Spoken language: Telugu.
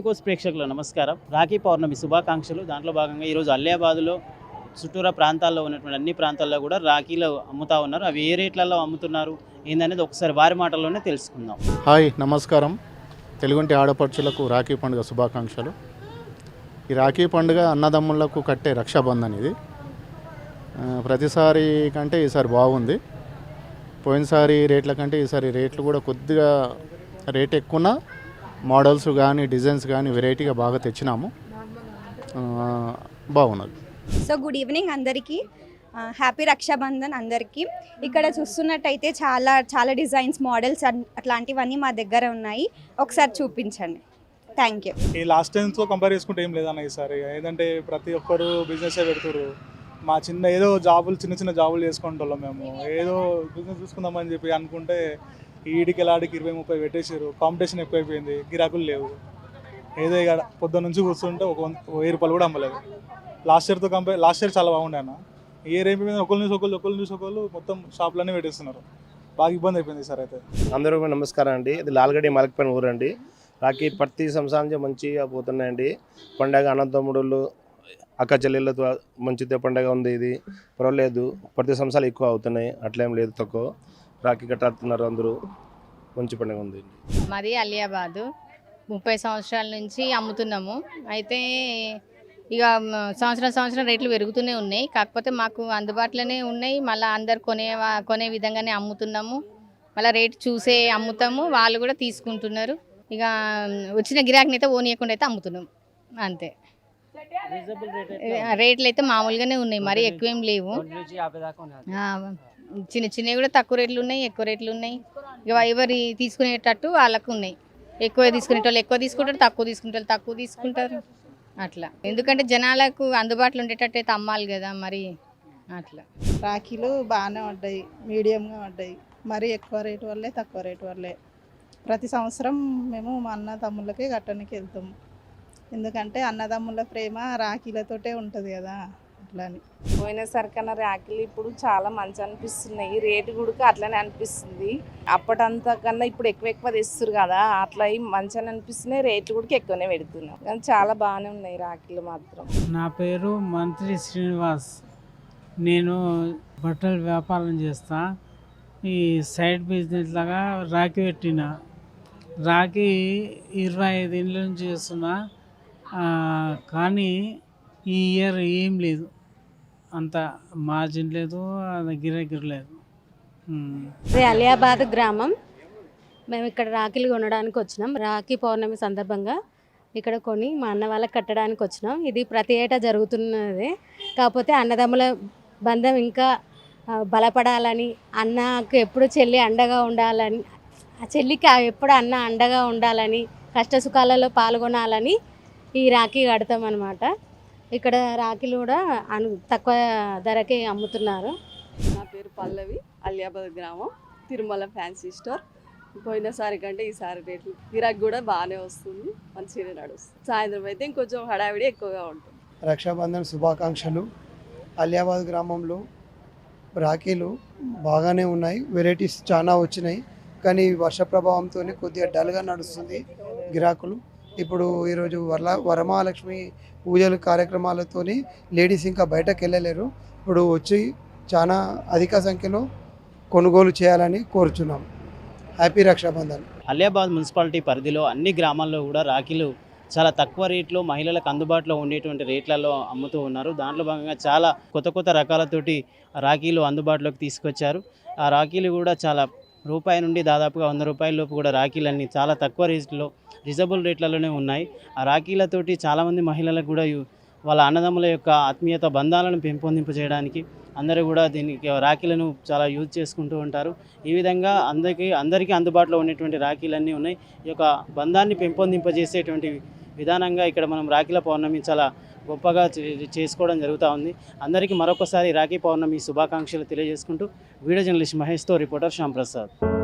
కోస్ ప్రేక్షకుల నమస్కారం. రాఖీ పౌర్ణమి శుభాకాంక్షలు. దాంట్లో భాగంగా ఈరోజు అల్లాబాద్లో చుట్టూరా ప్రాంతాల్లో ఉన్నటువంటి అన్ని ప్రాంతాల్లో కూడా రాఖీలు అమ్ముతా ఉన్నారు. అవి ఏ రేట్లలో అమ్ముతున్నారు ఏందనేది ఒకసారి వారి మాటల్లోనే తెలుసుకుందాం. హాయ్ నమస్కారం. తెలుగుంటి ఆడపడుచులకు రాఖీ పండుగ శుభాకాంక్షలు. ఈ రాఖీ పండుగ అన్నదమ్ములకు కట్టే రక్షాబంధన్ ఇది. ప్రతిసారి కంటే ఈసారి బాగుంది. పోయినసారి రేట్ల కంటే ఈసారి రేట్లు కూడా కొద్దిగా రేట్ ఎక్కువ మోడల్స్ కానీ డిజైన్స్ కానీ వెరైటీగా బాగా తెచ్చినాము. ఆ, బాగున్నది. సో గుడ్ ఈవినింగ్ అందరికీ. హ్యాపీ రక్షాబంధన్ అందరికీ. ఇక్కడ చూస్తున్నట్టయితే చాలా చాలా డిజైన్స్ మోడల్స్ అట్లాంటివన్నీ మా దగ్గర ఉన్నాయి. ఒకసారి చూపించండి. Thank you. ఈ లాస్ట్ టైంతో కంపేర్ చేసుకుంటే ఏం లేదన్న ఈసారి ఏంటంటే ప్రతి ఒక్కరు బిజినెస్ పెడుతురు మా చిన్న ఏదో జాబులు చిన్న చిన్న జాబులు చేసుకుంటాం మేము. ఏదో బిజినెస్ చూసుకుందామని చెప్పి అనుకుంటే ఈడికి ఎలాడికి ఇరవై ముప్పై పెట్టేశారు. కాంపిటీషన్ ఎక్కువైపోయింది. గిరాకులు లేవు. ఏదో ఇక పొద్దున్న నుంచి కూర్చుంటే ఒక వెయ్యి రూపాయలు కూడా అమ్మలేదు. లాస్ట్ ఇయర్తో కంపేర్ లాస్ట్ ఇయర్ చాలా బాగుండే అన్న. ఈ ఇయర్ ఏమైపోయింది ఒకళ్ళు నుంచి ఒకళ్ళు ఒకళ్ళు నుంచి ఒకళ్ళు మొత్తం షాప్లన్నీ పెట్టేస్తున్నారు. బాగా ఇబ్బంది అయిపోయింది సార్ అయితే. అందరూ నమస్కారం అండి. ఇది లాల్గడి మలక్పేన ఊరండి. రాఖీ ప్రతి సంవత్సరం మంచిగా పోతున్నాయండి. పండగ అనంతముడులు అక్క చెల్లెళ్ళతో మంచిదే పండగ ఉంది ఇది. పర్వాలేదు. ప్రతి సంవత్సరాలు ఎక్కువ అవుతున్నాయి. అట్లేం లేదు తక్కువ. రాఖీ కట్టాడుతున్నారు అందరూ. మంచి పండుగ ఉంది. మాది అలియాబాదు. ముప్పై సంవత్సరాల నుంచి అమ్ముతున్నాము. అయితే ఇక సంవత్సరం సంవత్సరం రేట్లు పెరుగుతూనే ఉన్నాయి. కాకపోతే మాకు అందుబాటులోనే ఉన్నాయి. మళ్ళీ అందరు కొనే కొనే విధంగానే అమ్ముతున్నాము. మళ్ళీ రేట్ చూసే అమ్ముతాము. వాళ్ళు కూడా తీసుకుంటున్నారు. ఇక వచ్చిన గిరాకీని అయితే ఓనియకుండా అయితే అమ్ముతున్నాం అంతే. రేట్లు అయితే మామూలుగానే ఉన్నాయి. మరీ ఎక్కువేం లేవు. ఆ, చిన్న చిన్నవి కూడా తక్కువ రేట్లు ఉన్నాయి ఎక్కువ రేట్లు ఉన్నాయి. ఇక ఎవరి తీసుకునేటట్టు వాళ్ళకు ఉన్నాయి. ఎక్కువ తీసుకునేటోళ్ళు ఎక్కువ తీసుకుంటారు తక్కువ తీసుకుంటారు తక్కువ తీసుకుంటారు. అట్లా. ఎందుకంటే జనాలకు అందుబాటులో ఉండేటట్టు అయితే అమ్మాలి కదా మరి. అట్లా. రాఖీలు బాగానే పడ్డాయి మీడియంగా పడ్డాయి. మరీ ఎక్కువ రేటు వల్లే తక్కువ రేటు వల్లే. ప్రతి సంవత్సరం మేము మా అన్న తమ్ముళ్ళకే కట్టడానికి వెళ్తాము ఎందుకంటే అన్నదమ్ముల ప్రేమ రాఖీలతోటే ఉంటుంది కదా. అట్లా అని పోయినసారి కన్నా ర్యాకులు ఇప్పుడు చాలా మంచి అనిపిస్తున్నాయి. రేటు కూడా అట్లనే అనిపిస్తుంది. అప్పటంతా కన్నా ఇప్పుడు ఎక్కువ ఎక్కువ తెస్తారు కదా అట్లా అయి మంచిగా అనిపిస్తున్నాయి. రేట్లు కూడా ఎక్కువనే పెడుతున్నాం కానీ చాలా బాగానే ఉన్నాయి రాఖీలు మాత్రం. నా పేరు మంత్రి శ్రీనివాస్. నేను బట్టల వ్యాపారం చేస్తా. ఈ సైడ్ బిజినెస్ లాగా రాఖీ పెట్టిన. రాఖీ ఇరవై ఐదు ఏళ్ళ నుంచి చేస్తున్నా. కానీ ఈ ఇయర్ ఏం లేదు. అంత మార్జిన్ లేదు అది లేదు. అలియాబాద్ గ్రామం. మేము ఇక్కడ రాఖీలు కొనడానికి వచ్చినాం. రాఖీ పౌర్ణమి సందర్భంగా ఇక్కడ కొని మా అన్న వాళ్ళకి కట్టడానికి వచ్చినాం. ఇది ప్రతి ఏటా జరుగుతున్నది. కాకపోతే అన్నదమ్ముల బంధం ఇంకా బలపడాలని అన్నకు ఎప్పుడు చెల్లి అండగా ఉండాలని ఆ చెల్లికి ఎప్పుడు అన్న అండగా ఉండాలని కష్ట సుఖాలలో పాల్గొనాలని ఈ రాఖీ కడతాం అనమాట ఇక్కడ రాఖీలు కూడా అను తక్కువ ధరకే అమ్ముతున్నారు. నా పేరు పల్లవి అలియాబాద్ గ్రామం తిరుమల ఫ్యాన్సీ స్టోర్. పోయినసారి కంటే ఈసారి రేట్లు గిరాకీ కూడా బాగానే వస్తుంది మంచిగానే నడుస్తుంది. సాయంత్రం అయితే ఇంకొంచెం హడావిడి ఎక్కువగా ఉంటుంది. రక్షాబంధన్ శుభాకాంక్షలు. అలియాబాద్ గ్రామంలో రాఖీలు బాగానే ఉన్నాయి వెరైటీస్ చాలా వచ్చినాయి. కానీ వర్ష ప్రభావంతో కొద్దిగా డల్గా నడుస్తుంది గిరాకులు. ఇప్పుడు ఈరోజు వరల వరమహాలక్ష్మి పూజలు కార్యక్రమాలతోని లేడీస్ ఇంకా బయటకు వెళ్ళలేరు. ఇప్పుడు వచ్చి చాలా అధిక సంఖ్యలో కొనుగోలు చేయాలని కోరుచున్నాం. హ్యాపీ రక్షాబంధన్. అలియాబాద్ మున్సిపాలిటీ పరిధిలో అన్ని గ్రామాల్లో కూడా రాఖీలు చాలా తక్కువ రేట్లో మహిళలకు అందుబాటులో ఉండేటువంటి రేట్లలో అమ్ముతూ ఉన్నారు. దాంట్లో భాగంగా చాలా కొత్త కొత్త రకాలతోటి రాఖీలు అందుబాటులోకి తీసుకొచ్చారు. ఆ రాఖీలు కూడా చాలా రూపాయి నుండి దాదాపుగా వంద రూపాయల లోపు కూడా రాఖీలన్నీ చాలా తక్కువ రేట్లో రిజనబుల్ రేట్లలోనే ఉన్నాయి. ఆ రాఖీలతోటి చాలామంది మహిళలకు కూడా వాళ్ళ అన్నదమ్ముల యొక్క ఆత్మీయత బంధాలను పెంపొందింపు చేయడానికి అందరూ కూడా దీనికి రాఖీలను చాలా యూజ్ చేసుకుంటూ ఉంటారు. ఈ విధంగా అందరికీ అందరికీ అందుబాటులో ఉండేటువంటి రాఖీలన్నీ ఉన్నాయి. ఈ యొక్క బంధాన్ని పెంపొందింపజేసేటువంటి విధానంగా ఇక్కడ మనం రాఖీల పౌర్ణమి చాలా గొప్పగా చే- చేసుకోవడం జరుగుతూ ఉంది. అందరికీ మరొకసారి రాఖీ పౌర్ణమి శుభాకాంక్షలు తెలియజేసుకుంటూ వీడియో జర్నలిస్ట్ మహేష్తో reporter Shyamprasad